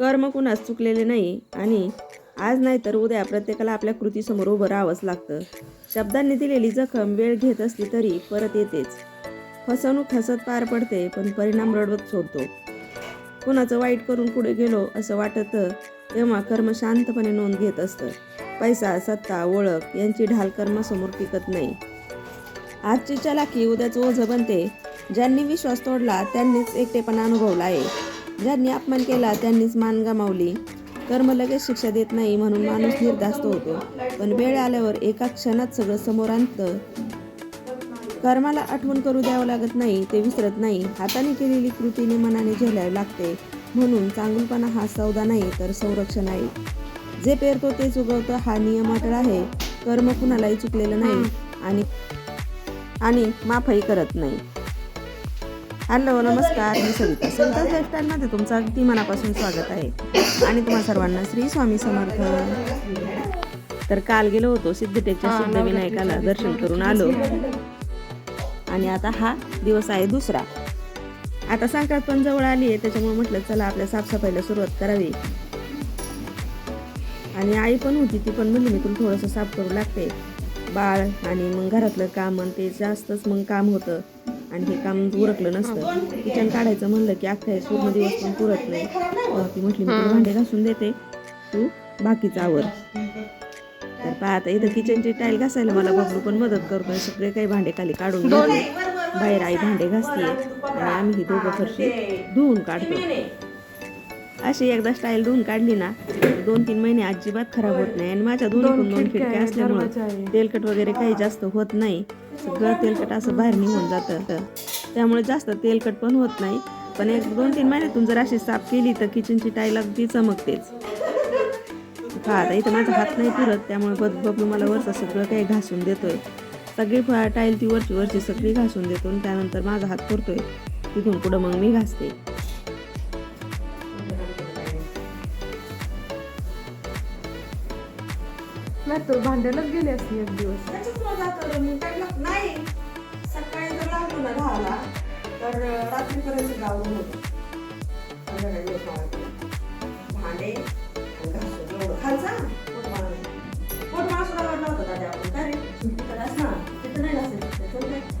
कर्म कुणास चुकलेले नाही आणि आज नाही तर उद्या प्रत्येकाला आपल्या कृतीसमोर उभं राहावंच लागतं. शब्दांनी दिलेली जखम वेळ घेत असली तरी परत येतेच. फसवणूक हसत पार पडते पण परिणाम रडवत सोडतो. कुणाचं वाईट करून पुढे गेलो असं वाटतं तेव्हा कर्म शांतपणे नोंद घेत असतं. पैसा सत्ता ओळख यांची ढाल कर्मासमोर टिकत नाही. आजची चलाखी उद्याचं ओझं बनते. ज्यांनी विश्वास तोडला त्यांनीच एकटेपणा अनुभवला आहे. ज्यांनी अपमान केला त्यांनीच मान गमावली. कर्म लगेच शिक्षा देत नाही म्हणून माणूस निर्धास्त होतो. पण वेळ आल्यावर एका क्षणात सगळं समोर आणतं. कर्माला आठवण करू द्यावं लागत नाही ते विसरत नाही. हाताने केलेली कृतीने मनाने झेलावी लागते. म्हणून चांगुलपणा हा सौदा नाही तर संरक्षण आहे. जे पेरतो तेच उगवतं हा नियम अटळ आहे. कर्म कुणालाही चुकलेलं नाही आणि आणि माफही करत नाही. हॅलो नमस्कार. मी सविता सविता लाईफस्टाईलमध्ये तुमचं अगदी मनापासून स्वागत आहे. आणि तुम्हा सर्वांना श्री स्वामी समर्थ. तर काल गेलो होतो सिद्धटेकच्या सिद्धविनायकाला दर्शन करून आलो. आणि आता हा दिवस आहे दुसरा. आता संक्रांत पण जवळ आली आहे त्याच्यामुळे म्हटलं चला आपल्या साफसफाईला सुरुवात करावी. आणि आई पण होती ती पण म्हणली मी तुला थोडंसं साफ करू लागते. बाळ आणि मग घरातलं काम आणि ते जास्तच मग काम होतं. आणि हे काम उरकलं नसतं. किचन काढायचं म्हणलं की अख्खा एक पूर्ण दिवस पण पुरत नाही. ती म्हटली भांडे घासून देते. तू बाकीचा आवर. तर पहा आता इथं किचनची टाईल घासायला मला बबलू पण मदत करतोय. सगळे काही भांडे खाली काढून बाहेर आई भांडे घासते. आणि आम्ही ही दोघं फरशी धुवून काढतो. अशी एकदा स्टाईल धुवून काढली ना दोन तीन महिने अजिबात खराब होत नाही. आणि माझ्या दोन्ही दोन खिडक्या असल्यामुळे तेलकट वगैरे काही जास्त होत नाही. सगळं तेलकट असं बाहेर निघून जातं तर त्यामुळे जास्त तेलकट पण होत नाही. पण एक दोन तीन महिन्यातून जर अशी साफ केली तर किचनची टाईल अगदी चमकतेच. आता इथं माझा हात नाही पुरत त्यामुळे बद बबलू मला वरचं सगळं काही घासून देतोय. सगळी फळा टाईल ती वरची वरची सगळी घासून देतो आणि त्यानंतर माझा हात पुरतोय तिथून पुढं मग मी घासते. नाही तर भांड्यालाच गेले असते एक दिवस. नाही. सकाळी जर लागलो ना दहाला तर रात्रीपर्यंत गावून होतो भांडे खालचा? पोटमाळा सुद्धा वाढला होता दादा आपण. काय रे? तिथं तिथं नाही घासायचं. चल काय.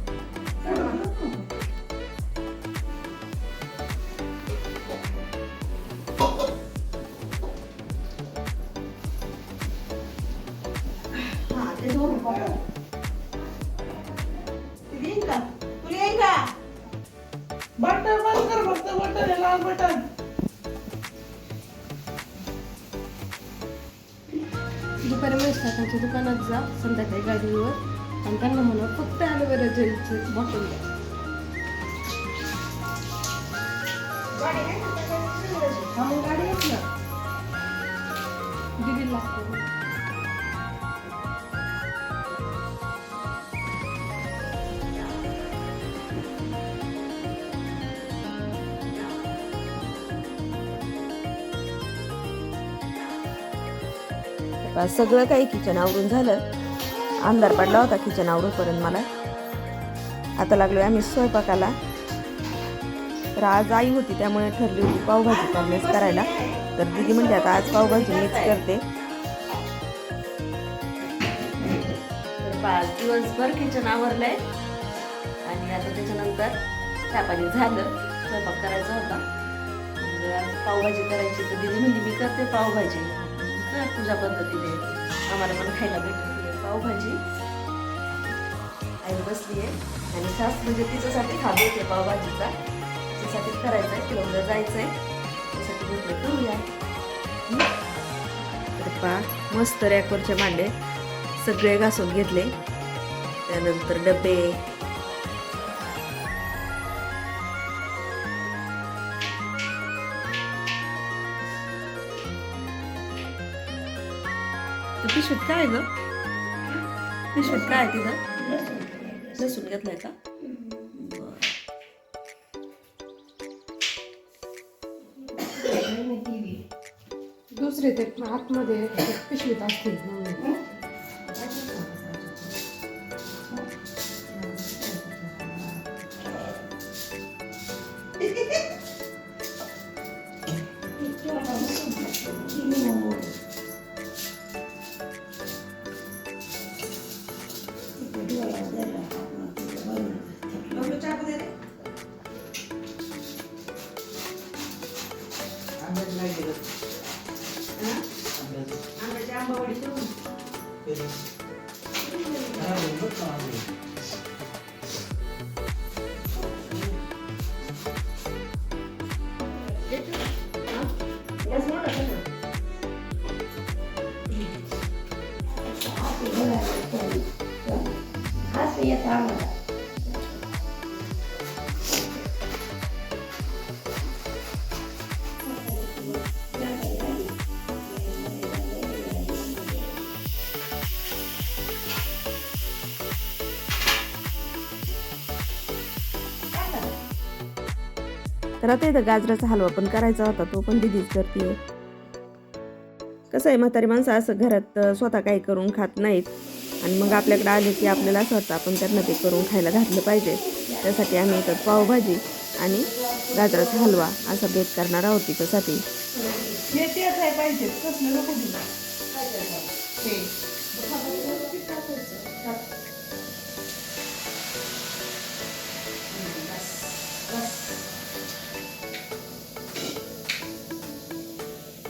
फक्त ॲलोवेरा बॉटल हा मग गाडी येत ना. दिदी सगळं काही किचन आवरून झालं. अंधार पडला होता किचन आवरूपर्यंत मला. आता लागलो आम्ही स्वयंपाकाला. तर आज आई होती त्यामुळे ठरली होती पावभाजी मिक्स करायला. तर दिदी म्हणते आता आज पावभाजी मिक्स करते. दिवसभर किचन आवरलंय. आणि आता त्याच्यानंतर चहापाणी झालं. स्वयंपाक करायचा होता. पावभाजी करायची. तर दिदी म्हणली मी करते पावभाजी. कर तुझ्या पद्धतीने आम्हाला पण खायला भेटते पावभाजी आई बसली आहे. आणि खास म्हणजे तिच्यासाठी खाबे बेत पावभाजीचा. तिच्यासाठी करायचं आहे तिला जायचं आहे. त्यासाठी म्हटलं करूया तर पा मस्त रॅकवरचे भांडे सगळे घासून घेतले. त्यानंतर डबे. ती पिशवीत काय आहे ग? पिशवीत काय आहे तिथं लसूण घेतलाय का बरं. दुसरे ते आतमध्ये पिशवीत असतील म्हणून. तर आता इथं गाजराचा हलवा पण करायचा होता तो पण दिदीच करते कसं आहे म्हातारी माणसं असं घरात स्वतः काही करून खात नाहीत आणि मग आपल्याकडे आले की आपल्याला असं वाटतं आपण त्यांना ते करून खायला घातलं पाहिजे. त्यासाठी आम्ही इथं पावभाजी आणि गाजराचा हलवा असा बेत करणार आहोत तिच्यासाठी.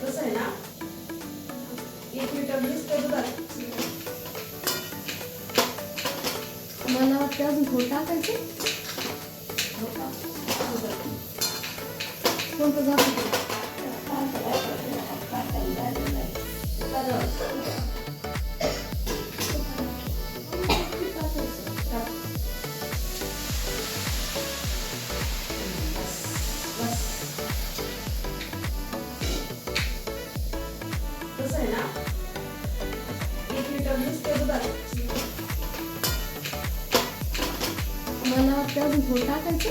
कसं आहे ना? एक लिटर वीस मला वाटतं अजून थोडं टाकायचं कोणतं जातं ते? कसं आहे ना एक लिटर वीस आपल्याला वाटतं अजून टाकायचं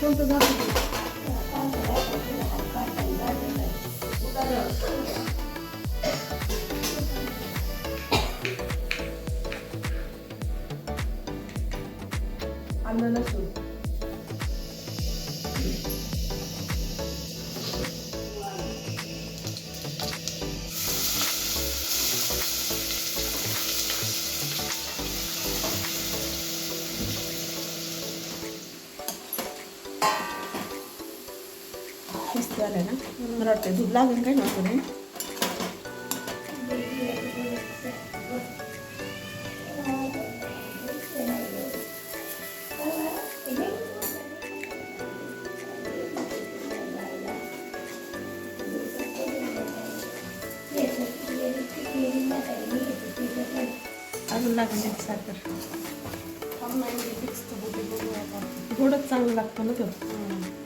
कोणतं जातं ते? लसूण दूध लागेल काय ना पुढे अजून लागेल साखर. थोडंच चांगलं लागतं ना तो.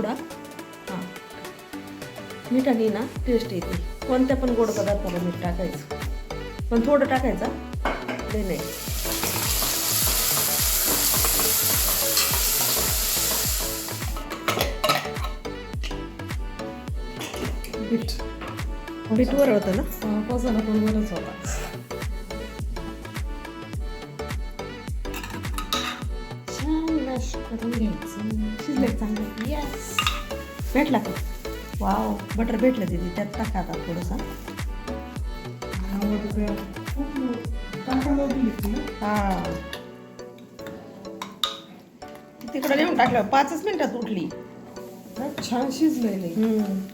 थोडा हां. मिठाने ना टेस्ट येते. कोणत्या पण गोड पदार्थाला मीठ टाकायचं. पण थोडं टाकायचं नाही नाही. पीठ बीटवर होतं ना? पण बरंच होता. करून घ्यायचं शिजले चांगलं. येस भेटला का वाव बटर भेटलं तिथे त्यात टाका आता थोडंसं. ती हा. तिकडं नेऊन टाकलं पाचच मिनिटात उठली. छान शिजलंय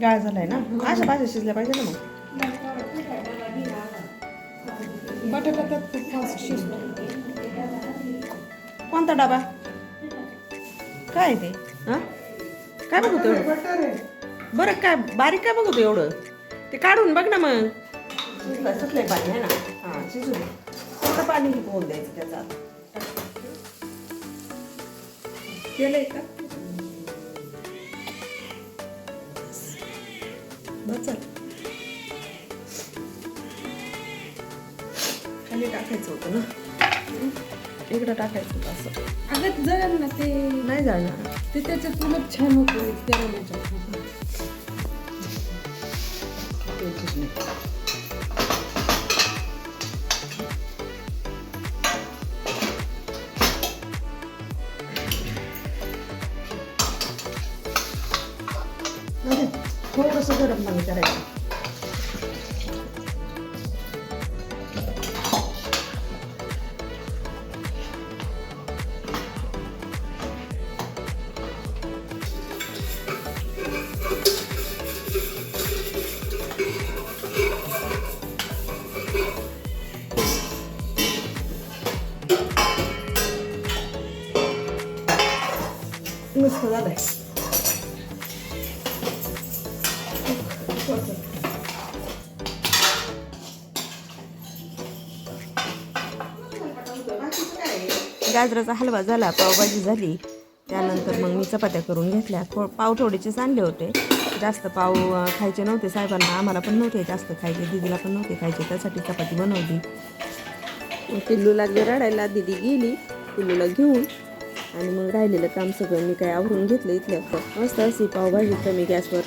गाळ झालाय ना? अशा भाज्या शिजल्या पाहिजे ना मग. बटाटा त्यात खूप फास्ट शिजतो कोणता डबा? काय ते? हा? काय बघतो बरं काय बारीक काय बघतो एवढं ते काढून बघ ना मग. सुटलं सुटलंय पाणी आहे ना? हां शिजू थोडं पाणी पोहून द्यायचं त्याचा केलंय का? बस चल. खाली टाकायचं होतं ना? इकडं टाकायचं असं. अगं जळेल ना ते नाही जाणार ते त्याच्यातूनच छान होतो थोडंसं गरम मला करायचं. मस्त झालंय गाजराचा हलवा झाला पावभाजी झाली. त्यानंतर मग मी चपात्या करून घेतल्या. थो पाव थोडेसेच आणले होते. जास्त पाव खायचे नव्हते साहेबांना. आम्हाला पण नव्हते जास्त खायचे. दिदीला पण नव्हते खायचे. त्यासाठी चपाती बनवली. मग पिल्लू लागले रडायला दिदी गेली. पिल्लूला घेऊन आणि मग राहिलेलं काम सगळं मी काय आवरून घेतलं इथल्या मस्त अशी पावभाजी कमी गॅसवर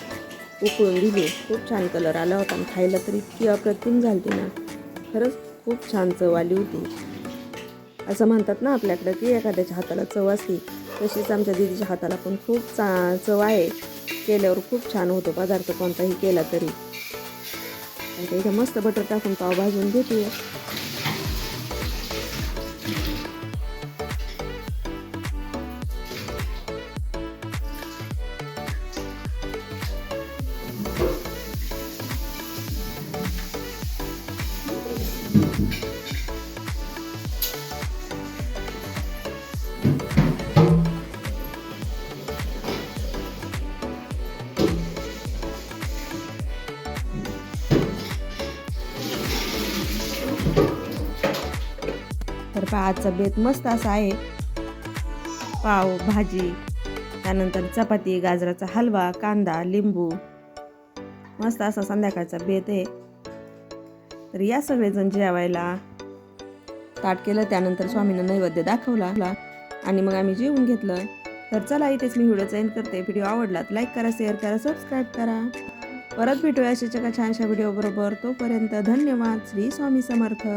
उकळून दिली. खूप छान कलर आला होता आणि खायला तर इतकी अप्रतिम झाली ना. खरंच खूप छान चव आली होती. असं म्हणतात ना आपल्याकडं की एखाद्याच्या हाताला चव असते तशीच आमच्या दिदीच्या हाताला पण खूप चा चव आहे. केल्यावर खूप छान होतो पदार्थ कोणताही केला तरी. इथं मस्त बटर टाकून पाव भाजून घेते तर पहा आजचा बेत मस्त असा आहे. पाव भाजी त्यानंतर चपाती गाजराचा हलवा कांदा लिंबू. मस्त असा संध्याकाळचा बेत आहे. तर या सगळेजण जेवायला. ताट केलं त्यानंतर स्वामीनं नैवेद्य दाखवला. आणि मग आम्ही जेवून घेतलं. तर चला इथेच मी व्हिडिओ एंड करते. व्हिडिओ आवडला तर लाईक करा शेअर करा सबस्क्राईब करा. परत भेटूया अशाच्या का छानशा व्हिडिओ बरोबर. तोपर्यंत धन्यवाद. श्री स्वामी समर्थ.